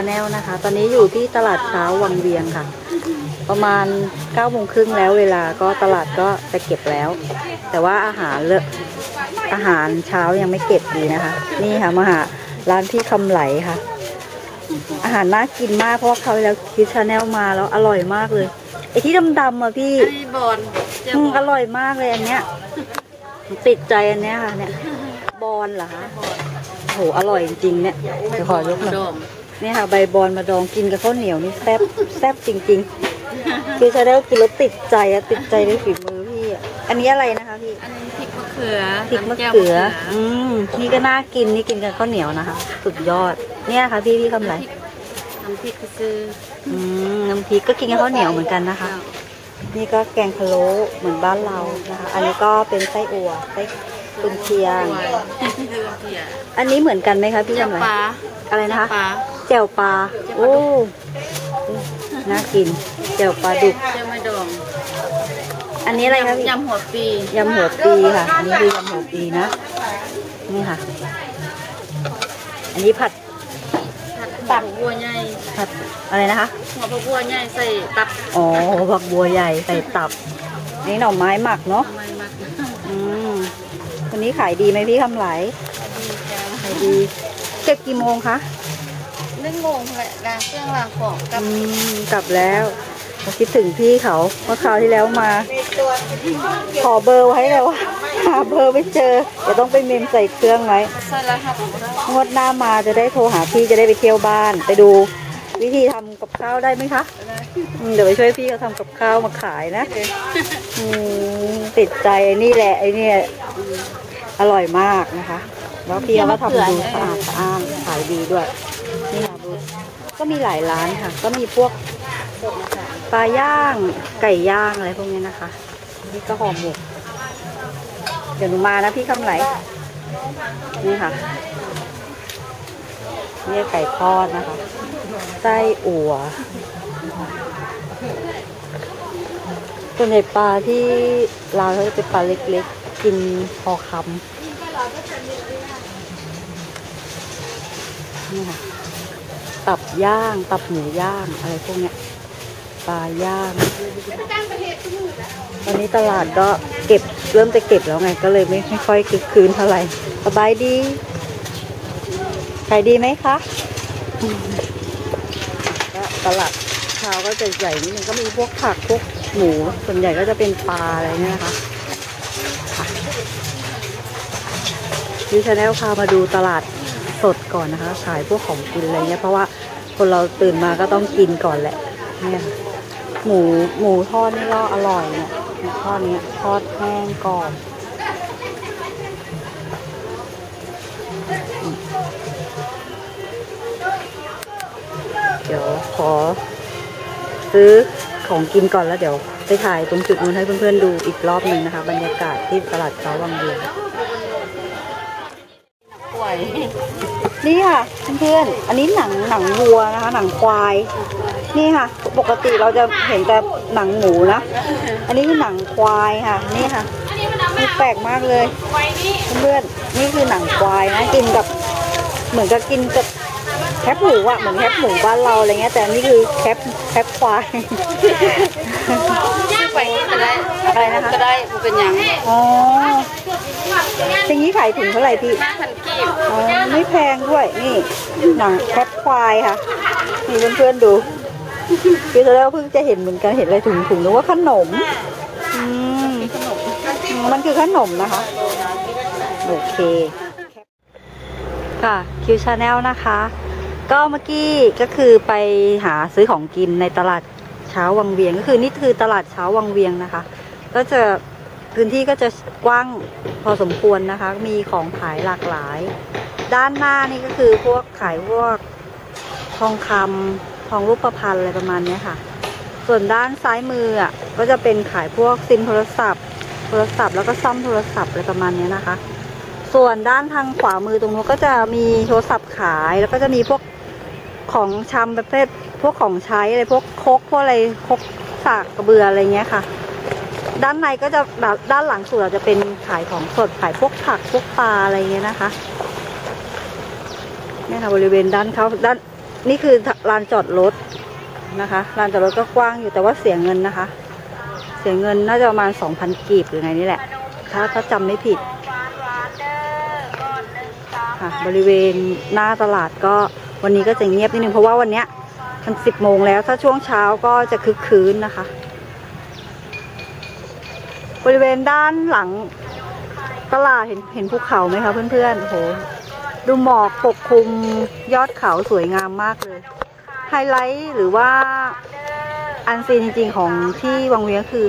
คิสชาแนลนะคะ ตอนนี้อยู่ที่ตลาดเช้าวังเวียงค่ะ ประมาณ9ก้าโมงครึ่งแล้วเวลาก็ตลาดก็จะเก็บแล้ว แต่ว่าอาหารเลอะอาหารเช้ายังไม่เก็บดีนะคะ นี่ค่ะมาหาร้านพี่คำไหลค่ะ อาหารน่ากินมากเพราะว่าเขาวที่แล้วคิสชาแนลมาแล้วอร่อยมากเลยไอที่ดำๆอะพี่ไอ้บอลเจ้าอืมบออลร่อยมากเลยอันเนี้ยติดใจอันเนี้ยค่ะเนี่ยบอลเหรอคะโหอร่อยจริงๆเนี่ยเดี๋ยวขอยกหน่อยดอมเนี่ยค่ะใบบอลมาดองกินกับข้าวเหนียวนี่แซ่บแซ่บจริงๆ คือจะได้กินแล้วติดใจอะติดใจในฝีมือพี่อะอันนี้อะไรนะคะพี่อันนี้พริกมะเขือพริกมะน้ำแก้วเขือ อืมนี่ก็น่ากินนี่กินกับข้าวเหนียวนะคะ สุดยอด เนี่ยค่ะพี่พี่คำไรน้ำพริกซื้ออืมน้ำพริกก็กินกับข้าวเหนียวเหมือนกันนะคะ นี่ก็แกงพะโล้เหมือนบ้านเรานะคะ อันนี้ก็เป็นไส้อั่วไส้กุนเชียงด้วยเรือเพียอันนี้เหมือนกันไหมคะพี่เจ้าคำไรปลาอะไรนะคะปลา แจ่วปลา โอ้ น่ากิน แจ่วปลาดุก เจ้าไม่ดองอันนี้อะไรคะพี่ยำหัวปียำหัวปีค่ะ อันนี้คือยำหัวปีนะ นี่ค่ะ อันนี้ผัด ผัดตับบัวใหญ่ ผัดอะไรนะคะ หัวพะบัวใหญ่ใส่ตับ อ๋อผักบัวใหญ่ใส่ตับ นี่หน่อไม้หมักเนาะทำไมมักอืมวันนี้ขายดีไหมพี่คำไหลดีจ้าขายดี เก็บกี่โมงคะ นึ่งโมงแหละล้างเครื่องล้างของกัอืบมกลับแล้วเราคิดถึงพี่เขาเมื่อคราวที่แล้วมาขอเบอร์ไว้แล้วว่า หาเบอร์ไม่เจอเดี๋ยวต้องไปเมมใส่เครื่องไว้ ใส่รหัสงวดหน้ามาจะได้โทรหาพี่จะได้ไปเที่ยวบ้าน ไปดูวิธีทำกับข้าวได้ไหมคะอืมเดี๋ยวไปช่วยพี่เขาทำกับข้าวมาขายนะอืมติดใจไอ้นี่แหละไอ้เนี่ยอร่อยมากนะคะ แล้วพี่เขาก็ทำดูสะอาดสะอ้านขายดีด้วยนี่ค่ะดู ก็มีหลายร้านค่ะ ก็มีพวกปลาย่างไก่ย่างอะไรพวกนี้นะคะ นี่ก็ห่อหมก เดี๋ยวหนูมานะพี่คำไหล นี่ค่ะนี่ไก่ทอดนะคะ ไส้อั่วส่วนใหญ่ปลาที่ลาเขาจะเป็นปลาเล็กๆ กินพอคำนี่ค่ะ ตับย่าง ตับหมูย่าง อะไรพวกเนี้ยปลาย่าง ตอนนี้ตลาดก็เก็บเริ่มจะเก็บแล้วไง ก็เลยไม่ไม่ค่อยคึกคืนเท่าไหร่สบายดีขายดีไหมคะก็ตลาดเช้าก็จะใหญ่นิดนึงก็มีพวกผักพวกหมู ส่วนใหญ่ก็จะเป็นปลาอะไรเนี่ยนะคะดิชาแนลพามาดูตลาด สดก่อนนะคะ ขายพวกของกินอะไรเงี้ยเพราะว่าคนเราตื่นมาก็ต้องกินก่อนแหละเนี่ยหมูหมูทอดนี่ก็อร่อยเนี่ยหมูทอดนี้ทอดแห้งกรอบเดี๋ยวขอ ซื้อของกินก่อนแล้วเดี๋ยวไปถ่ายตรงจุดนู้นให้เพื่อนๆดูอีกรอบหนึ่งนะคะ บรรยากาศที่ตลาดเช้าวังเวียง วยนี่ค่ะเพื่อนๆอันนี้หนังหนังวัวนะคะ หนังควาย นี่ค่ะ ปกติเราจะเห็นแต่หนังหมูนะ อันนี้คือหนังควายค่ะ นี่ค่ะนี่แปลกมากเลย เพื่อนๆนี่คือหนังควายนะกินกับ เหมือนกับกินกับแคบหมูอะเหมือนแคบหมูบ้านเราอะไรเงี้ยแต่นนี้คือแคบแคบควาย ไปก็ได้อะไรนะคะก็ได้มันเป็นหยังอ๋ออย่างนี้ขายถุงเท่าไหร่พี่ห้าพันกีบอ๋อไม่แพงด้วยนี่หนังแคทควายค่ะนี่เพื่อนๆดูคือตอนแรกเพิ่งจะเห็นเหมือนกันเห็นอะไรถุงถุงนึกว่าขนมอืมมันคือขนมนะคะ โอเค ค่ะคิวชาแนลนะคะ ก็เมื่อกี้ก็คือไปหาซื้อของกินในตลาด เช้าวังเวียงก็คือนี่คือตลาดเช้าวังเวียงนะคะ ก็จะพื้นที่ก็จะกว้างพอสมควรนะคะ มีของขายหลากหลาย ด้านหน้านี่ก็คือพวกขายพวกทองคำทองรูปพรรณอะไรประมาณนี้ค่ะ ส่วนด้านซ้ายมืออะก็จะเป็นขายพวกซิมโทรศัพท์ โทรศัพท์แล้วก็ซ่อมโทรศัพท์อะไรประมาณนี้นะคะ ส่วนด้านทางขวามือตรงนู้นก็จะมีโทรศัพท์ขายแล้วก็จะมีพวก ของชำประเภทพวกของใช้อะไรพวกคกพวกอะไรคกสากกระเบืออะไรเงี้ยค่ะ ด้านในก็จะแบบด้านหลังสุดเราจะเป็นขายของสดขายพวกผักพวกปลาอะไรเงี้ยนะคะนี่ค่ะบริเวณด้านเขาด้านนี่คือลานจอดรถนะคะลานจอดรถก็กว้างอยู่แต่ว่าเสียเงินนะคะ เสียเงินน่าจะประมาณ2,000กีบหรือไงนี่แหละ ถ้าถ้าจำไม่ผิด บริเวณหน้าตลาดก็วันนี้ก็จะเงียบนิดนึงเพราะว่าวันนี้มันสิบโมงแล้วถ้าช่วงเช้าก็จะคึกคืนนะคะ บริเวณด้านหลังตลาดเห็นเห็นภูเขาไหมคะเพื่อนๆโหดูหมอกปกคลุมยอดเขาสวยงามมากเลย ไฮไลท์หรือว่าอันซีนจริงๆของที่วังเวียงคือ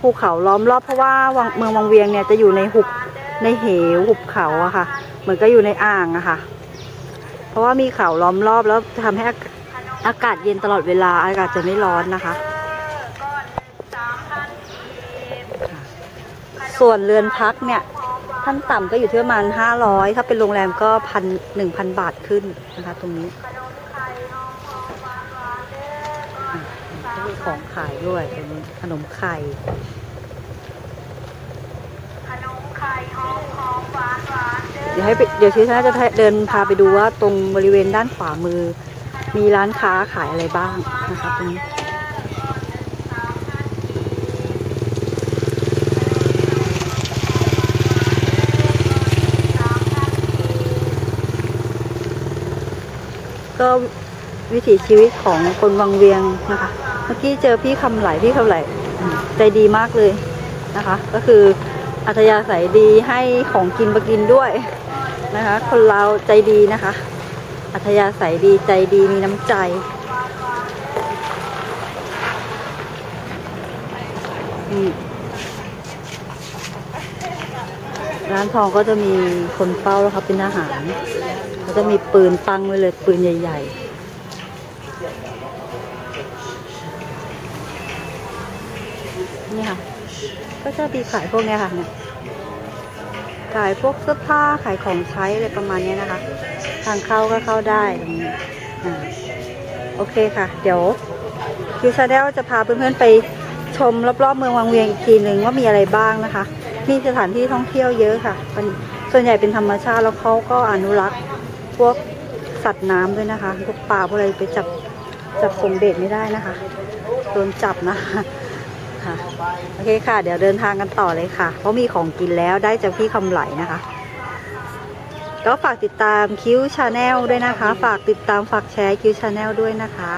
ภูเขาล้อมรอบเพราะว่าเมืองวังเวียงเนี่ยจะอยู่ในหุบในเหวหุบเขาอะค่ะ เหมือนก็อยู่ในอ่างอะค่ะ เพราะว่ามีเขาล้อมรอบแล้วทำให้อากาศเย็นตลอดเวลา อากาศจะไม่ร้อนนะคะ ส่วนเรือนพักเนี่ยขั้นต่ำก็อยู่ที่ประมาณห้าร้อยถ้าเป็นโรงแรมก็พันหนึ่งพันบาทขึ้นนะคะ ตรงนี้มีของขายด้วยตรงนี้ขนมไข่ เดี๋ยวให้เดี๋ยวชิชาจะเดินพาไปดูว่าตรงบริเวณด้านขวามือ มีร้านค้าขายอะไรบ้างนะคะตรงนี้ก็วิถีชีวิตของคนวังเวียงนะคะ เมื่อกี้เจอพี่คำไหลพี่คำไหลใจดีมากเลยนะคะ ก็คืออัธยาศัยดีให้ของกินมากินด้วย นะคะ คนเราใจดีนะคะ อัธยาศัยดีใจดีมีน้ำใจ ร้านทองก็จะมีคนเฝ้าแล้วครับเป็นอาหารเขาจะมีปืนตั้งไว้เลยปืนใหญ่ ๆนี่ค่ะ ก็จะมีขายพวกนี้ค่ะเนี่ย ขายพวกเสื้อผ้าขายของใช้อะไรประมาณนี้นะคะ ทางเข้าก็เข้าได้ตรงนี้โอเคค่ะ เดี๋ยวคิวชาแนลจะพาเพื่อนๆไปชมรอบๆเมืองวังเวียงอีกทีหนึ่งว่ามีอะไรบ้างนะคะมีสถานที่ท่องเที่ยวเยอะค่ะมันส่วนใหญ่เป็นธรรมชาติแล้วเขาก็อนุรักษ์พวกสัตว์น้ำด้วยนะคะพวกปลาพวกอะไรไปจับจับสมเด็จไม่ได้นะคะ โดนจับนะคะค่ะโอเคค่ะ เดี๋ยวเดินทางกันต่อเลยค่ะ เพราะมีของกินแล้วได้จากพี่คำไหลนะคะ ก็ฝากติดตามคิวชาแนลด้วยนะคะ ฝากติดตามฝากแชร์คิวชาแนลด้วยนะคะ